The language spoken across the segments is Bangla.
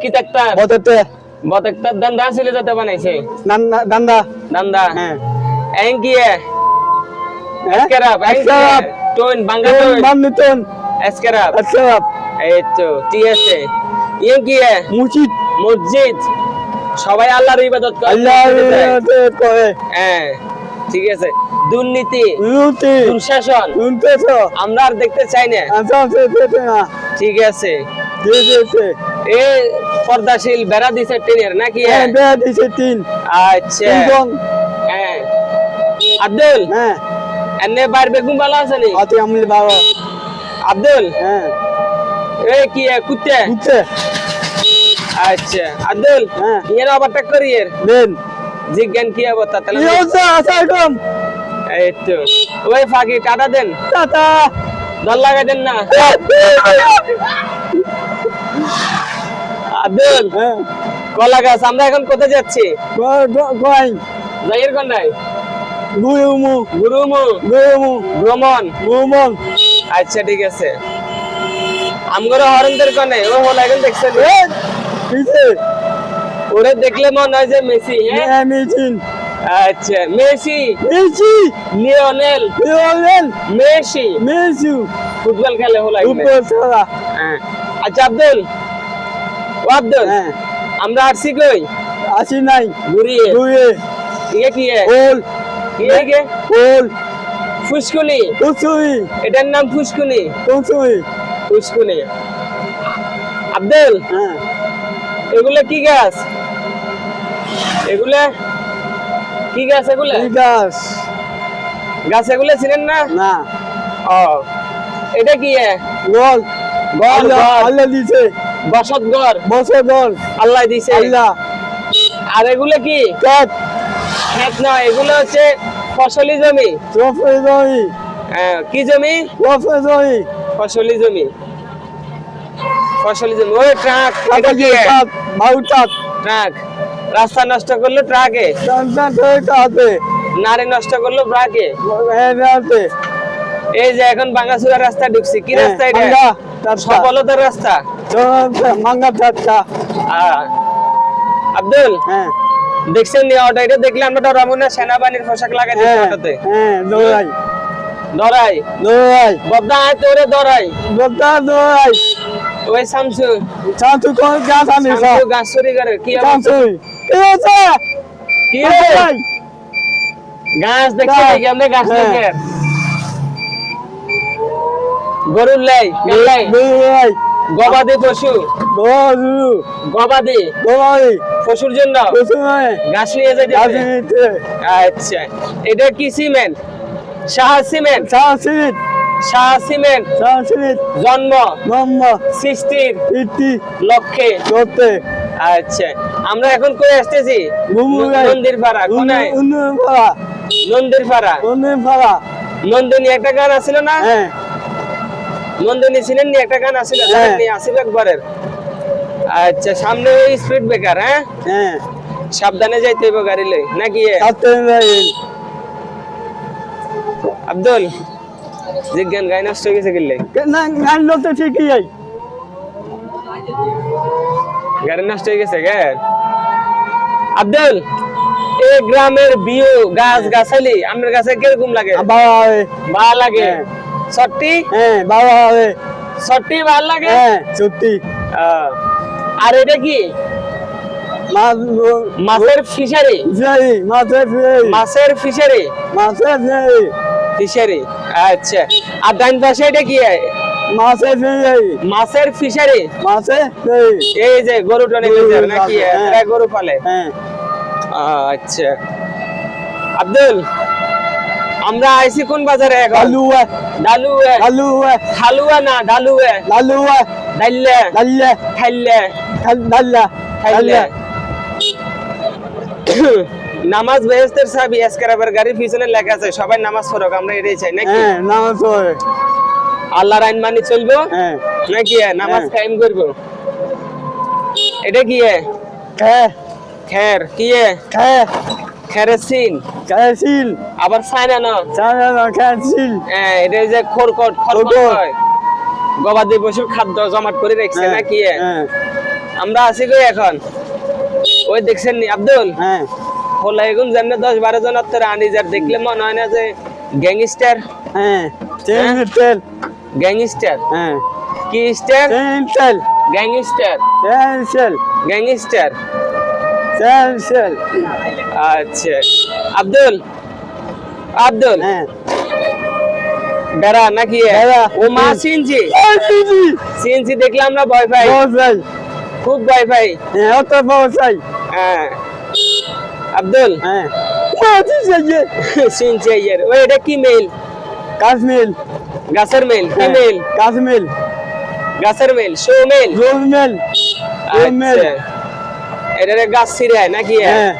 কি দান্দা যাতে বানাইছে। নান্দা দান্দা। দান্দা। হ্যাঁ। কি এসকেরাপ এসকেরাপ। Tone tone. এসকেরাপ। আসসালাম এই তো ঠিক আছে। মুচিত মসজিদ। সবাই আল্লাহর ইবাদত করে। আল্লাহ মসজিদে যায়। করে। হ্যাঁ ঠিক আছে। দুর্নীতি। দুঃশাসন। আমরা আর দেখতে চাই না। ঠিক আছে। দিয়ে দিয়েছে এ পর্দাশীল বেড়া দিছে ট্রেনের নাকি? হ্যাঁ বেয়া দিয়েছে তিন আচ্ছা। হ্যাঁ। আব্দুল? হ্যাঁ। এনে বাইর বেগুন ভালো আছে নি? আতি আমলি বাবা। আব্দুল? হ্যাঁ। এ কি কুত্তে? বুঝছে আচ্ছা। আব্দুল হ্যাঁ। ইয়ের আবারটা করি এর। দেন। জিজ্ঞান কি অবস্থা? তাহলে হচ্ছে আসসালাম এই তো। ওই ফাঁকি টাটা দেন। টাটা। দল লাগাই দেন না। আব্দুল হ্যাঁ। কলা গাছ আমরা এখন কোথায় যাচ্ছি? কন্যায়? গুরুমু। ভ্রমণ? গুমন আচ্ছা ঠিক আছে। আমগর হরেন্দ্র কনে ও হল এখন দেখছেন? ওরে দেখলে মনে হয় যে মেসি হ্যাঁ? এমিচিন আচ্ছা Messi? Messi. Lionel? Lionel. Messi? Messi. Football খেলে হল উপর ছাড়া হ্যাঁ। আচ্ছা আব্দুল ও হ্যাঁ। আমরা আসছি কই? আসি নাই। ঘুরিয়ে। গুয়ে ইয়ে কি? ওল কি এ গে? ওল ফুসকুনি। উসুই এটার নাম ফুসকুনি। উসুই ফুসকুনি। আব্দুল হ্যাঁ। এগুলো কি গাছ? এগুলা কি গাছ এগুলা? বিকাশ গাছ? এগুলো চিনেন না? না। ও এটা কি? গোল। গড়, আল্লাহ দিছে বসত ঘর। বসে গোল আল্লাহ দিছে। আল্লাহ। আর এগুলো কি? ক্ষেত। নয় এগুলো হচ্ছে ফসলি জমি। রফে জমি। হ্যাঁ, কি জমি? রফে জমি। ফসলি জমি। ফসলি জমি। ওই ট্রাক এটা কি? কাট ট্রাক রাস্তা নষ্ট করল ট্রাকে? নারী নষ্ট করল ট্রাকে? এনাতে এই যে এখন বাঙ্গাসুরা রাস্তা ঢুকছি। কি রাস্তা এটা? মাঙ্গা সফলতার রাস্তা। আব্দুল হ্যাঁ। দেখছেন অটো এটা দেখলে আমরা ডরাবো না সেনাবাহিনীর পোশাক লাগাই দিচ্ছি হ্যাঁ হ্যাঁ দৌড়াই। ডরাই দৌড়াই। বদনা আয় তোরে ডরাই বদ্দা দৌড়াই। ওই শামসু। চাঁচু কোন গাছ আনি শামসু গাছ চুরি করে কি? চাঁচু কি হচ্ছে কি হয়েছে? গাছ দেখতে। দেখি আমরা গাছ হ্যাঁ। দেখে গরুর লাই লাই। দৌড়াই। গবাদি পশু। দৌড়ু গবাদি। দৌড়াই পশুর জন্য। ঘাস নিয়ে যাইতে আচ্ছা। এটা কি সিমেন্ট? শাহ সিমেন্ট? চাষিত শাহ সিমেন্ট। চাষিত জন্ম? নম্বর সৃষ্টির? ইতি লক্ষ্যে? করতে আচ্ছা। আমরা এখন কই আসতেছি? নন্দির পাড়া কোনায়? পাড়া। নন্দির পাড়া। উন্নয়ন পাড়া। নন্দিনী একটা গান আছিল না? হ্যাঁ। নন্দিনী ছিলেন নি একটা গান আছিল হ্যাঁ। আসিফ আকবরের আচ্ছা সামনে ওই স্পিড ব্রেকার হ্যাঁ? হ্যাঁ। সাবধানে যাইতে হইব গাড়ি লই নাকি? এ? আব্দুল জিজ্ঞান গাই নষ্ট হয়ে গেছে কিনলে না গান তো ঠিকই যাই গাড়ি নষ্ট হয়ে গেছে গে। আব্দুল এই গ্রামের বিউ গাছ গাছালি আমার কাছে কীরকম লাগে? ভালো লাগে। হ্যাঁ। হ্যাঁ বাবা হবে। সত্যি ভালো লাগে? হ্যাঁ সত্যি। আর এটা কি? মাছের ফিশারি? ফিরাই মাছে ফিরাই মাছের ফিশারি? মাছে ফিরাই ফিশারি? আচ্ছা। আর ডান পাশে এটা কি? মাছে ফিরাই মাছের ফিশারি? মাছে এই যে গরু টনে নাকি? হ্যাঁ। গরু পালে? হ্যাঁ। আচ্ছা। আব্দুল আমরা আইছি কোন বাজারে এখন? আলু ডালু আলু খালুয়া না ডালু লালু ডাইলে লাল্লে খাইলে লাল্লা খাইলে নামাজ বেহেস্তের সাবি এসকারাবের গাড়ির পিছনে লেখা আছে। সবাই নামাজ পড়ক আমরা এটাই চাই নাকি? হ্যাঁ নামাজ পড়ে। আল্লাহর আইন মানি চলবো? হ্যাঁ। নাকি? নামাজ হ্যাঁ। কায়েম করব। এটা কি হ্যাঁ? খের কি হ্যাঁ? খেরের সিন ক্যাসিল আবার সাইনা না চানা ক্যাসিল হ্যাঁ এটা যে খরকট খড়কট। গবাদি পশুর খাদ্য জমাট করে রেখছে হ্যাঁ, নাকি? হ্যাঁ। আমরা আছি কই এখন? ওই দেখছেন নি আব্দুল? হ্যাঁ। হোলা এগুন জানে দশ বারো জন তোর আনি যার দেখলে মনে হয় না যে গ্যাংস্টার। হ্যাঁ তেল গ্যাংস্টার। হ্যাঁ। কি স্টার? গ্যাংস্টার। গ্যাংস্টার। তেল তেল আচ্ছা। আব্দুল। আব্দুল। হ্যাঁ। বেড়া নাকি? বেড়া। ও মা সিনজি ওই দিদি সিনজি দেখলে আমরা ভয় পাই। বসাই খুব ভয় পাই। হ্যাঁ অত বসাই হ্যাঁ। আব্দুল। হ্যাঁ। বসি যাইয়ে সিনজি আইয়ার ওই এটা কি মেল কাশ্মীর গাছের মেল কি মেল কাশ্মীর গাছের মেল শো মেল রোজমেল রোজমেল আচ্ছা। এটা গাছ ছিড়ায় নাকি? হ্যাঁ।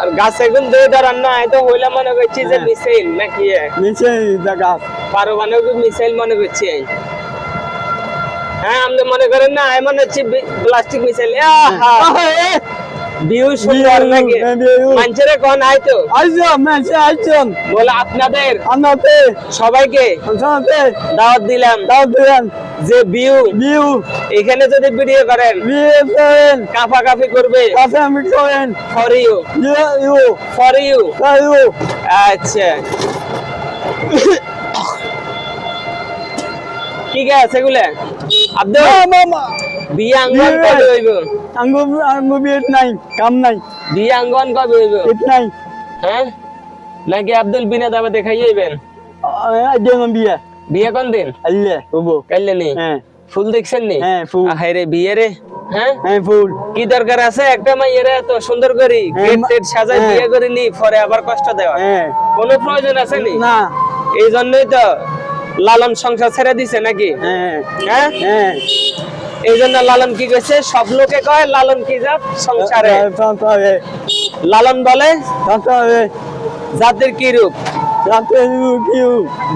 আর গাছ একদম দুই ধরার না এটা হইলা মনে করছি যে হ্যাঁ। মিসাইল নাকি নিচে দেখা পারমাণবিক মিসাইল মনে করছি হ্যাঁ আপনি মনে করেন না মনে হচ্ছে প্লাস্টিক মিসাইল। সুন্দর নাকি মানুষের কোন মেসে বলে আপনাদের। আনাতে সবাইকে আনাতে দাওয়াত দিলাম। দাও দেন যে বিউ বিউ এখানে যদি ভিডিও করেন বিয়ে করেন। কাফা কাফি করবে। কাছে আমি করেন। For you you. You for you you আচ্ছা। ঠিক আছে এগুলা? আব্দুল। মামা বিয়ে আঙ্গন কবে হইব? আঙ্গু আঙ্গু বিয়ে নাই কাম নাই। বিয়ে আঙ্গন কবে হইব? ইট নাই। হ্যাঁ? নাকি আব্দুল বিনা দাবা দেখাই যাইবেন আইজম বিয়ে। বিয়ে কোন দিন? কাইলে নি? হ্যাঁ। ফুল দেখছেন নি? হ্যাঁ ফুল। হায় রে বিয়ে রে। হ্যাঁ? হ্যাঁ ফুল। কি দরকার আছে? একটা মাইয়ের এত সুন্দর করি হ্যাঁ, গেট টেট সাজাই হ্যাঁ। বিয়ে করে নি পরে আবার কষ্ট দেওয়া। হ্যাঁ। কোনো প্রয়োজন আছে নি? না। এই জন্যই তো লালন সংসার ছেড়ে দিছে নাকি? হ্যাঁ। হ্যাঁ? হ্যাঁ। এই জন্য লালন কি কইছে? সব লোকে কয় লালন কি জাত? সংসারে। সংসারে লালন বলে? জাতির কি রূপ?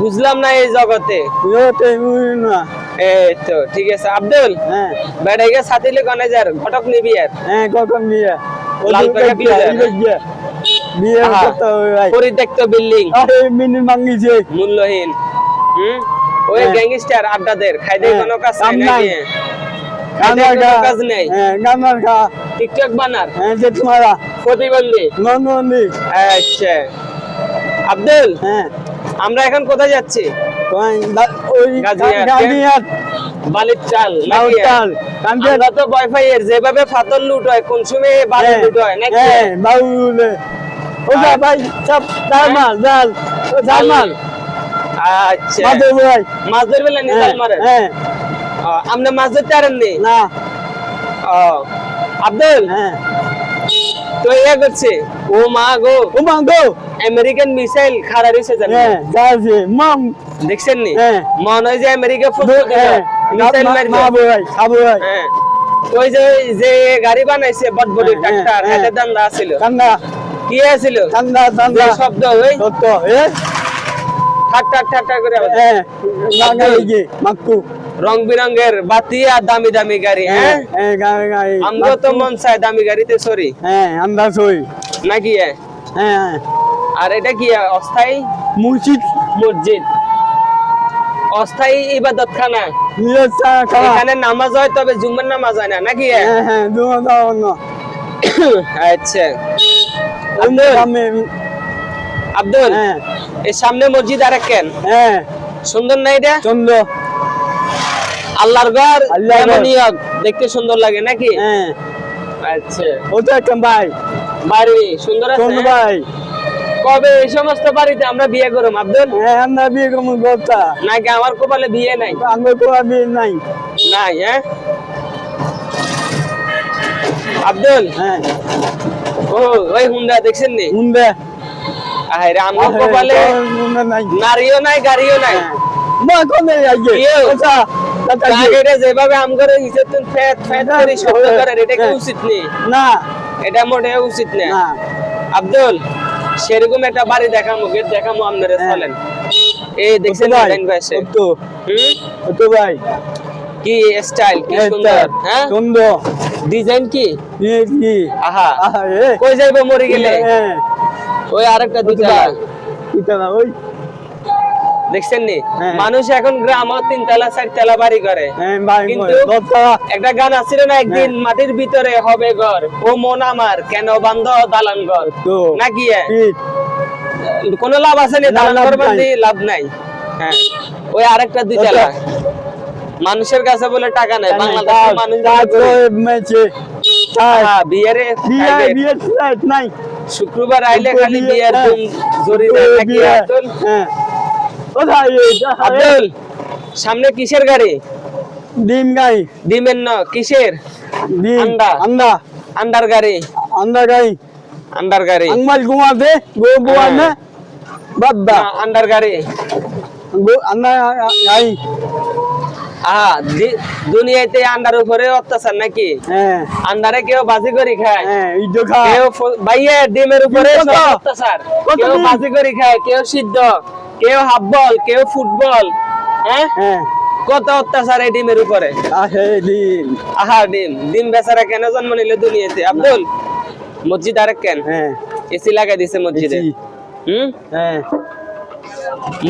বুঝলাম না এই জগতে। রোতে না। এই তো ঠিক আছে। আব্দুল? হ্যাঁ। বেড়ে গিয়ে সাথিলে কনে যার ঘটক নিবি আর। হ্যাঁ কখন বিয়ে লাল প্যাকেট লিয়ে যায়, না? বিয়ে। বিয়ে করতে হবে ভাই। পরিত্যক্ত বিল্ডিং। আরে মিনি মাঙ্গিছে মূল্যহীন। হুম? ওই হ্যাঁ। গ্যাংস্টার আড্ডাদের হ্যাঁ, কোনো কাজ নাই কাজ নেই। হ্যাঁ টিকটক বানার হ্যাঁ প্রতিবন্ধী। আচ্ছা। আব্দুল হ্যাঁ। আমরা এখন কোথায় যাচ্ছি? বালির চাল আমরা তো এর যেভাবে ফাতল লুট হয় কোন সময় বালি লুট হয় নাকি? ওটা ভাই সব জার্মান জাল। জার্মান আচ্ছা। মাঝে ভাই। মাছ ধরবে না মারে হ্যাঁ। আপনি মাছ ধরতে পারেন নি? আব্দুল? হ্যাঁ। তো ইয়ে করছে ও মা গো ও মাঙ্গো আমেরিকান মিসাইল খাড়া রয়েছে জানেন হ্যাঁ যাচ্ছে মাম দেখছেন নি? হ্যাঁ। মনে হয় যে আমেরিকা হ্যাঁ। মিসাইল মারবে ভাই খাব ভাই। হ্যাঁ। ওই যে যে গাড়ি বানাইছে বটবডি হ্যাঁ, হ্যাঁ, ট্রাক্টর হ্যাঁ। এটা দান্দা আছিল। কান্দা কি আছিল? কান্দা যে শব্দ ওই। সত্য এ ঠাক ঠাক ঠাক ঠাক করে হ্যাঁ। লাগা লিগে মাক্কু রং বিরঙ্গের বাতি আর দামি দামি গাড়ি হ্যাঁ? আমগো তো মন চায় দামি গাড়িতে সরি হ্যাঁ আমরা সই নাকি হ্যাঁ হ্যাঁ। আর এটা কি অস্থায়ী? মুর্শিদ মসজিদ। অস্থায়ী ইবাদত খানা। নিয়ে চা খাওয়া। এখানে নামাজ হয় তবে জুম্মার নামাজ হয় না নাকি আচ্ছা। আব্দুল। এই সামনে মসজিদ আর কেন? হ্যাঁ। সুন্দর না এটা? চন্দ্র আল্লাহর ঘর হোক, দেখতে সুন্দর লাগে নাকি? হ্যাঁ। আচ্ছা। ওটা ভাই বাড়ি। সুন্দর আছে? ভাই কবে এই সমস্ত বাড়িতে আমরা বিয়ে করব আব্দুল? হ্যাঁ আমরা বিয়ে কেমন করতা নাকি আমার কপালে বিয়ে নাই? আমি তো বিয়ে নাই। নাই হ্যাঁ? আব্দুল? হ্যাঁ। ও ওই হুন্ডা দেখছেন নি? মুন্ডে আরে আমার কপালে নাই। নারীও নাই গাড়িও নাই। হ্যাঁ। মা কোনে আইগে? কেউ? ওটা দাদা কাগেরে যেভাবে আমগরে হিসেবে ফেত ফেত করে শব্দ করে এটা কি। উচিত নেই না। এটা মোটেও উচিত না। না। আব্দুল সেরকম একটা বাড়ি দেখামো গেট দেখামো আপনারা হ্যাঁ। চলেন। এই দেখছেন ভাই তো তো ভাই। কি স্টাইল কি সুন্দর হ্যাঁ? সুন্দর। ডিজাইন কি? की আহা। কই যাইবো মরে গেলে? ওই আরেকটা দুটা কিটা ওই। দেখছেন নি হ্যাঁ। মানুষ এখন গ্রাম তিনতলা চারতলা বাড়ি করে। হ্যাঁ কিন্তু একটা গান আছিল না একদিন হ্যাঁ। মাটির ভিতরে হবে ঘর। ও মন আমার কেন বান্ধ দালান ঘর? নাকি কোনো লাভ আছে না? দালান ঘর বান্ধি লাভ নাই। হ্যাঁ। ওই আরেকটা দুইতলা মানুষের কাছে বলে টাকা নাই বাংলাদেশের মানুষ বিয়েরে নাই। শুক্রবার আইলে খালি বিয়ে, বিয়ের হ্যাঁ। ধুম কোথায়? আব্দুল সামনে কিসের গাড়ি? ডিম গাই। ডিমের ন কিসের? ডিম। আন্ডা। আন্ডা। আন্ডার গাড়ি। আন্ডা গাই। আন্ডার গাড়ি। আংমাল ঘুমাতে গো ঘুমানে বাদ্দা। না, আন্ডার গাড়ি। গো দুনিয়াতে আন্ডার উপরে অত্যাচার নাকি? হ্যাঁ। আন্ডারে কেউ বাজি করে খায়? হ্যাঁ কেউ ভাইয়া ডিমের উপরে অত্যাচার। কেউ? বাজি করে খায় কেউ সিদ্ধ। কেউ হাফ বল কেউ ফুটবল হ্যাঁ? হ্যাঁ। কত অত্যাচার এই ডিমের উপরে? ডিম আহা ডিম ডিম বেচারা কেন জন্ম নিল দুনিয়াতে? আব্দুল মসজিদ আরেক কেন? হ্যাঁ। এসি লাগাই দিছে মসজিদে। হুম? হ্যাঁ।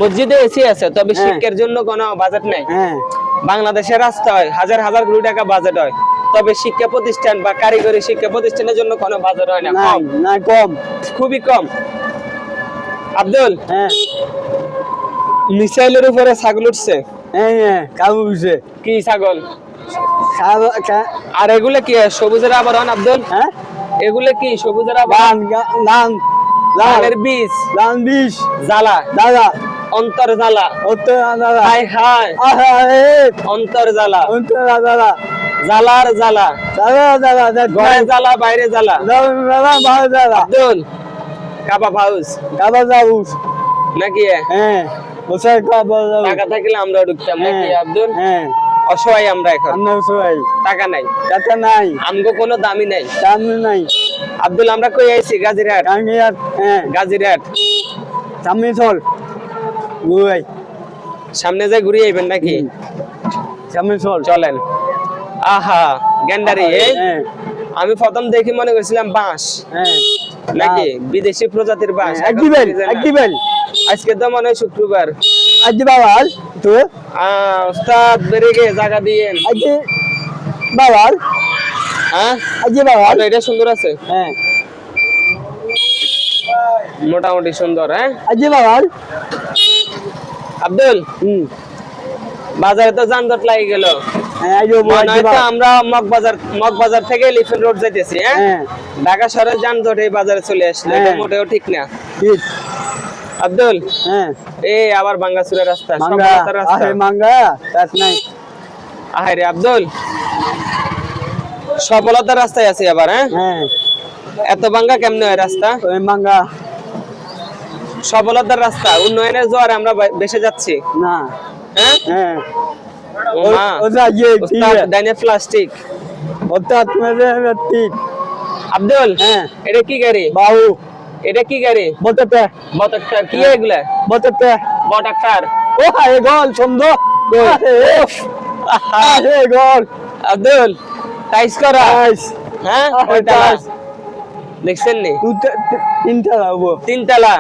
মসজিদে এসি আছে তবে হ্যাঁ। শিক্ষার জন্য কোনো বাজেট নাই। হ্যাঁ। বাংলাদেশের রাস্তা হয় হাজার হাজার কোটি টাকা বাজেট হয়। তবে শিক্ষা প্রতিষ্ঠান বা কারিগরি শিক্ষা প্রতিষ্ঠানের জন্য কোনো বাজেট হয় না কম। না কম। খুবই কম। আব্দুল? হ্যাঁ। মিসাইলের উপরে ছাগল উঠছে? হ্যাঁ হ্যাঁ কাবু বুঝে কি ছাগল? আর এগুলো কি সবুজের আবরণ আব্দুল? হ্যাঁ? এগুলো কি সবুজের আবরণ? গান গা- গান ধানের বীজ? জ্বালা? দাদা অন্তর জ্বালা? হায় হায়। আহা এ অন্তর জ্বালা। উত্তর দাদা জ্বালার জ্বালা। দাদা দাদা ঘরে জ্বালা বাইরে জ্বালা। দাদা ভালো দাদা আব্দুল? কাবাব হাউস। দাদা যাব নাকি? হ্যাঁ বসে খাব যাব টাকা থাকলে আমরা ঢুকতাম নাকি আব্দুল? হ্যাঁ। অসহায় আমরা এখন। আমরা সবাই টাকা নাই। টাকা নাই। আমগো কোনো দামি নাই। সামনে নাই। আব্দুল আমরা কই আইছি? গাজিরহাট। আমি আর হ্যাঁ। গাজিরহাট। সামনে চল। গুয়াই সামনে যাই ঘুরে আইবেন নাকি? সামনে চল। চলেন। আহা গেন্ডারি? হ্যাঁ। আমি প্রথম দেখি মনে করছিলাম বাঁশ। হ্যাঁ। নাকি? বিদেশি প্রজাতির না। একদিবেন আজকে মনে হয় শুক্রবার। আজ বাবার তো? উস্তাদ জায়গা দিয়েন। আজ বাবার? হ্যাঁ? আজ বাবার? তো এটা সুন্দর আছে। হ্যাঁ। মোটামুটি সুন্দর হ্যাঁ? আজ বাবার? আব্দুল? হুম। বাজারে তো যানজট লাগে গেল। হ্যাঁ আজ মনে হয় তো আমরা মগবাজার মগবাজার থেকে এলিফেন্ট রোড যাইতেছি হ্যাঁ? হ্যাঁ। ঢাকা শহরের যানজট এই বাজারে চলে আসলো এটা হ্যাঁ। মোটেও ঠিক না। আব্দুল? হ্যাঁ। এই আবার বাঙ্গাসুরের রাস্তা রাস্তা মাঙ্গা নাই। আহারে আব্দুল। সফলতার রাস্তায় আছে আবার হ্যাঁ? এত বাঙ্গা কেমনে হয় রাস্তা? মাঙ্গা সফলতার রাস্তা উন্নয়নের জোয়ারে আমরা বা- বেসে যাচ্ছি। না। হ্যাঁ। ইয়ে প্লাস্টিক আব্দুল হ্যাঁ। এটা কি গাড়ি? বাবু এটা কি গাড়ি? বলতে পে কি হ্যাঁ। এগুলা? বলতে পে ও হায় গল সুন্দর। আরে গল। আব্দুল টাইস করা। আইস হ্যাঁ দেখছেন নি? তিনতলা।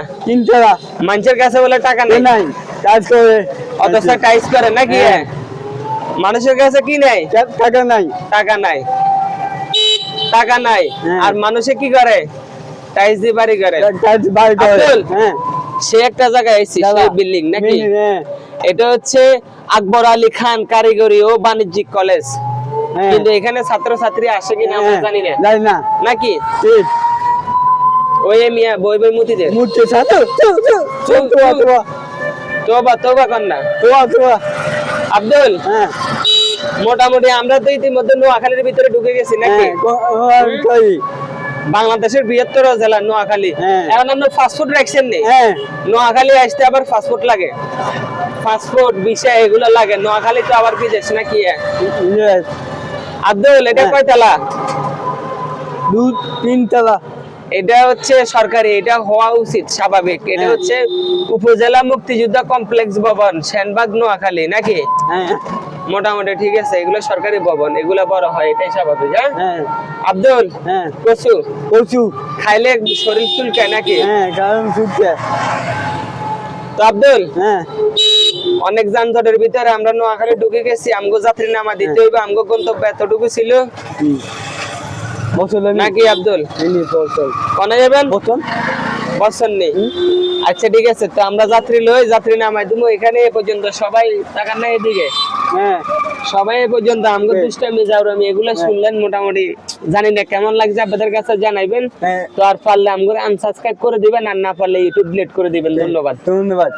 মানুষের কাছে বলে টাকা নেই। নাই। কাজ করে। অথচ করে নাকি? হ্যাঁ। মানুষের কাছে কি নেই? টাকা নাই। টাকা নাই। টাকা নাই। হ্যাঁ। আর মানুষে কি করে? টাইস দিয়ে বাড়ি করে। কাজ করে। হ্যাঁ। সে একটা জায়গায় এসেছি সেই বিল্ডিং নাকি? এটা হচ্ছে আকবর আলী খান কারিগরি ও বাণিজ্যিক কলেজ। কিন্তু এখানে ছাত্র ছাত্রী আসে কিনা আমরা জানি না। জানি না। নাকি? ওই মিয়া বই বই চুপ, তোয়া চুপ। তোয়া তোবা তোবা কন্যা তোয়া তোয়া আব্দুল হ্যাঁ। মোটামুটি আমরা তো ইতিমধ্যে নোয়াখালীর ভিতরে ঢুকে গেছি নাকি? হ্যাঁ কই বাংলাদেশের বৃহত্তর জেলা নোয়াখালী। হ্যাঁ। এখন আমরা ফাস্টফুড রাখছেন নেই হ্যাঁ। নোয়াখালী আসতে আবার ফাস্টফুড লাগে? ফাস্টফুড বিষয় এগুলো লাগে। নোয়াখালী তো আবার কি বিদেশ নাকি? আব্দুল এটা হ্যাঁ। কয়তলা দু তিনতলা এটা হচ্ছে সরকারি এটা হওয়া উচিত স্বাভাবিক। এটা হ্যাঁ। হচ্ছে উপজেলা মুক্তিযোদ্ধা কমপ্লেক্স ভবন সেনবাগ নোয়াখালী নাকি? হ্যাঁ। মোটামুটি ঠিক আছে এগুলো সরকারি ভবন এগুলো বড় হয় এটাই স্বাভাবিক হ্যাঁ? হ্যাঁ। আব্দুল হ্যাঁ। কচু কচু খাইলে শরীর চুলকায় নাকি? হ্যাঁ কারণ তো আব্দুল হ্যাঁ। অনেক যানজটের ভিতরে আমরা নোয়াখালী ঢুকে গেছি আমগো যাত্রী নামা দিতে হইবে আমগো গন্তব্য এতটুকু ছিল। নাকি আব্দুল? কনে যাবেন? বছর বছর নেই আচ্ছা ঠিক আছে তো আমরা যাত্রী লই যাত্রী নামাই তুমি এখানে এ পর্যন্ত সবাই টাকা নেই এদিকে। হ্যাঁ। সবাই এ পর্যন্ত আমগো হ্যাঁ। দুষ্টামি আমি এগুলো শুনলেন মোটামুটি। জানি না কেমন লাগছে আপনাদের কাছে জানাইবেন। হ্যাঁ। তো আর পারলে আমগো আনসাবস্ক্রাইব করে দিবেন আর না পারলে ইউটিউব ডিলিট করে দিবেন। ধন্যবাদ। ধন্যবাদ।